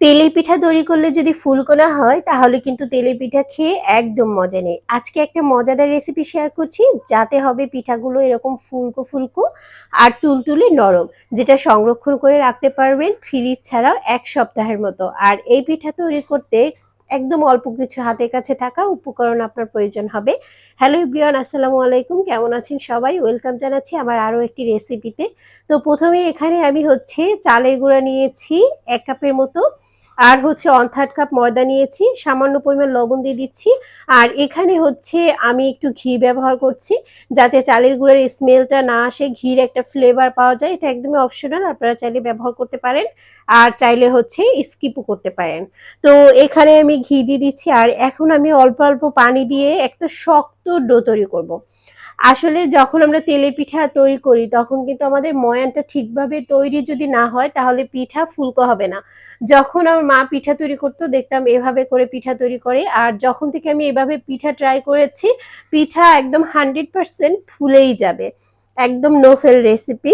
তেলের পিঠা তৈরি করলে যদি ফুলকোনা হয়, তাহলে কিন্তু তেলের পিঠা খেয়ে একদম মজা নেই। আজকে একটা মজাদার রেসিপি শেয়ার করছি, যাতে হবে পিঠাগুলো এরকম ফুলকো ফুলকো আর তুলতুলে নরম, যেটা সংরক্ষণ করে রাখতে পারবেন ফ্রিজ ছাড়াও এক সপ্তাহের মতো। আর এই পিঠা তৈরি করতে একদম অল্প কিছু হাতের কাছে থাকা উপকরণ আপনার প্রয়োজন হবে। হ্যালো ইব্রিয়ান আসসালামু আলাইকুম, কেমন আছেন সবাই? ওয়েলকাম জানাচ্ছি আমার আরও একটি রেসিপিতে তো প্রথমে এখানে আমি হচ্ছে চালের গুঁড়া নিয়েছি, এক কাপের মতো। আর হচ্ছে ওয়ান থার্ড কাপ ময়দা নিয়েছি, সামান্য পরিমাণ লবণ দিয়ে দিচ্ছি। আর এখানে হচ্ছে আমি একটু ঘি ব্যবহার করছি, যাতে চালের গুঁড়ের স্মেলটা না আসে, ঘির একটা ফ্লেভার পাওয়া যায়, এটা একদমই অপশনাল আপনারা চাইলে ব্যবহার করতে পারেন। আর চাইলে হচ্ছে স্কিপও করতে পারেন। তো এখানে আমি ঘি দিয়ে দিচ্ছি, আর এখন আমি অল্প অল্প পানি দিয়ে একটা শক্ত ডো তৈরি করব। আসলে যখন আমরা তেলের পিঠা তৈরি করি, তখন কিন্তু আমাদের ময়ানটা ঠিকভাবে তৈরি যদি না হয়, তাহলে পিঠা ফুলকো হবে না। যখন আমার মা পিঠা তৈরি করতো, দেখতাম এভাবে করে পিঠা তৈরি করে, আর যখন থেকে আমি এভাবে পিঠা ট্রাই করেছি, পিঠা একদম হান্ড্রেড পারসেন্ট ফুলেই যাবে। একদম নো ফেল রেসিপি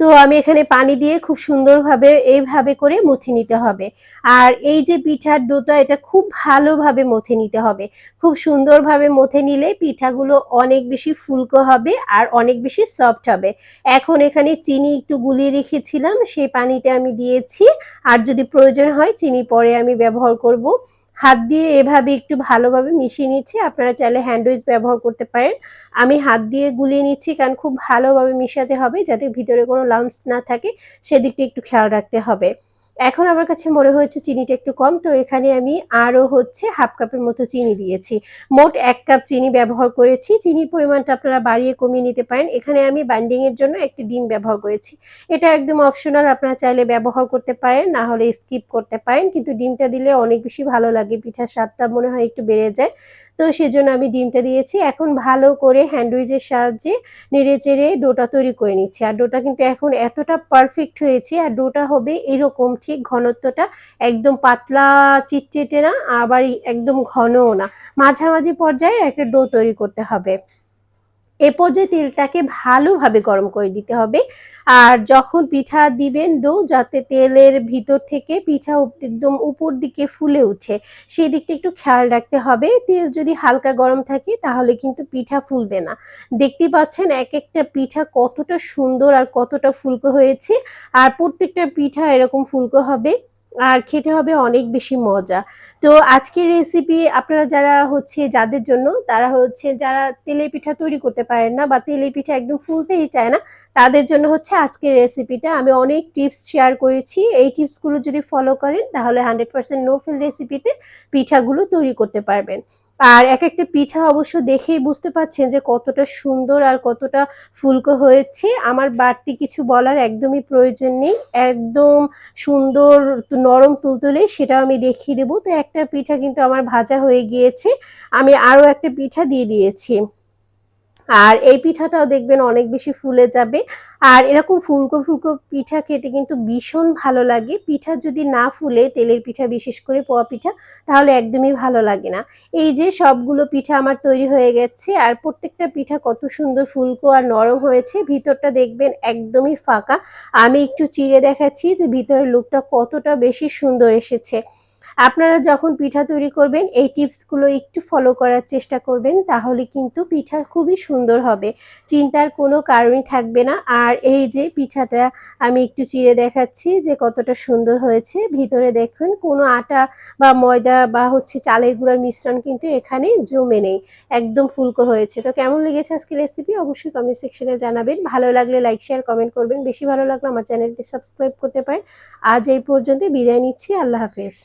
তো আমি এখানে পানি দিয়ে খুব সুন্দরভাবে এইভাবে করে মথে নিতে হবে। আর এই যে পিঠার ডোটা, এটা খুব ভালোভাবে মথে নিতে হবে। খুব সুন্দরভাবে মথে নিলে পিঠাগুলো অনেক বেশি ফুলকো হবে আর অনেক বেশি সফট হবে। এখন এখানে চিনি একটু গুলিয়ে রেখেছিলাম, সেই পানিটা আমি দিয়েছি। আর যদি প্রয়োজন হয়, চিনি পরে আমি ব্যবহার করব। হাত দিয়ে এভাবে একটু ভালোভাবে মিশিয়ে নিচ্ছি। আপনারা চাইলে হ্যান্ডউইচ ব্যবহার করতে পারেন। আমি হাত দিয়ে গুলিয়ে নিচ্ছি কারণ খুব ভালোভাবে মিশাতে হবে যাতে ভিতরে কোনো লাউন্স না থাকে। সেদিকটা একটু খেয়াল রাখতে হবে। এখন আমার কাছে মনে হয়েছে চিনিটা একটু কম, তো এখানে আমি আরও হচ্ছে হাফ কাপের মতো চিনি দিয়েছি। মোট এক কাপ চিনি ব্যবহার করেছি। চিনির পরিমাণটা আপনারা বাড়িয়ে কমিয়ে নিতে পারেন। এখানে আমি বাইন্ডিংয়ের জন্য একটি ডিম ব্যবহার করেছি। এটা একদম অপশনাল আপনারা চাইলে ব্যবহার করতে পারেন, না হলে স্কিপ করতে পারেন, কিন্তু ডিমটা দিলে অনেক বেশি ভালো লাগে, পিঠার স্বাদটা মনে হয় একটু বেড়ে যায়। তো সেজন্য আমি ডিমটা দিয়েছি। এখন ভালো করে হ্যান্ডউইচের সাহায্যে নেড়ে চেড়ে ডোটা তৈরি করে নিচ্ছি। আর ডোটা কিন্তু এখন এতটা পারফেক্ট হয়েছে, আর ডোটা হবে এরকম ঠিক ঘনত্বটা একদম পাতলা চিটচিটে না আবার একদম ঘনও না। মাঝামাঝি পর্যায়ে একটা ডো তৈরি করতে হবে। এ পর্যায়ে তেলটাকে ভালোভাবে গরম করে দিতে হবে। আর যখন পিঠা দিবেন ডো, যাতে তেলের ভিতর থেকে পিঠা একদম উপর দিকে ফুলে উঠে, সেই দিকটা একটু খেয়াল রাখতে হবে। তেল যদি হালকা গরম থাকে, তাহলে কিন্তু পিঠা ফুলবে না। দেখতে পাচ্ছেন এক একটা পিঠা কতটা সুন্দর আর কতটা ফুলকো হয়েছে। আর প্রত্যেকটা পিঠা এরকম ফুলকো হবে। আর খেতে হবে অনেক বেশি মজা। তো আজকের রেসিপি আপনারা যারা হচ্ছে যাদের জন্য, তারা হচ্ছে যারা তেলে পিঠা তৈরি করতে পারেন না বা তেলে পিঠা একদম ফুলতেই চায় না, তাদের জন্য হচ্ছে আজকের রেসিপিটা আমি অনেক টিপস শেয়ার করেছি। এই টিপসগুলো যদি ফলো করেন, তাহলে হান্ড্রেড পার্সেন্ট নো ফেল রেসিপিতে পিঠাগুলো তৈরি করতে পারবেন। আর এক একটা পিঠা অবশ্য দেখেই বুঝতে পাচ্ছেন যে কতটা সুন্দর আর কতটা ফুলকো হয়েছে। আমার বাড়তি কিছু বলার একদমই প্রয়োজন নেই। একদম সুন্দর নরম তুলতুলে সেটাও আমি দেখিয়ে দেবো। তো একটা পিঠা কিন্তু আমার ভাজা হয়ে গিয়েছে। আমি আরও একটা পিঠা দিয়ে দিয়েছি। আর এই পিঠাটাও দেখবেন অনেক বেশি ফুলে যাবে। আর এরকম ফুলকো ফুলকো পিঠা খেতে কিন্তু ভীষণ ভালো লাগে। পিঠা যদি না ফুলে, তেলের পিঠা বিশেষ করে পোয়া পিঠা, তাহলে একদমই ভালো লাগে না। এই যে সবগুলো পিঠা আমার তৈরি হয়ে গেছে, আর প্রত্যেকটা পিঠা কত সুন্দর ফুলকো আর নরম হয়েছে। ভিতরটা দেখবেন একদমই ফাঁকা। আমি একটু চিড়ে দেখাচ্ছি যে ভিতরের লুকটা কতটা বেশি সুন্দর এসেছে। আপনারা যখন পিঠা তৈরি করবেন, এই টিপসগুলো একটু ফলো করার চেষ্টা করবেন, তাহলে কিন্তু পিঠা খুবই সুন্দর হবে। চিন্তার কোনো কারণই থাকবে না। আর এই যে পিঠাটা আমি একটু চিড়ে দেখাচ্ছি যে কতটা সুন্দর হয়েছে। ভিতরে দেখবেন কোনো আটা বা ময়দা বা হচ্ছে চালের গুঁড়ার মিশ্রণ কিন্তু এখানে জমে নেই। একদম ফুলকো হয়েছে। তো কেমন লেগেছে আজকে রেসিপি অবশ্যই কমেন্ট সেকশনে জানাবেন। ভালো লাগলে লাইক শেয়ার কমেন্ট করবেন। বেশি ভালো লাগলে আমার চ্যানেলটি সাবস্ক্রাইব করতে পারেন। আজ এই পর্যন্ত বিদায় নিচ্ছি। আল্লাহ হাফেজ।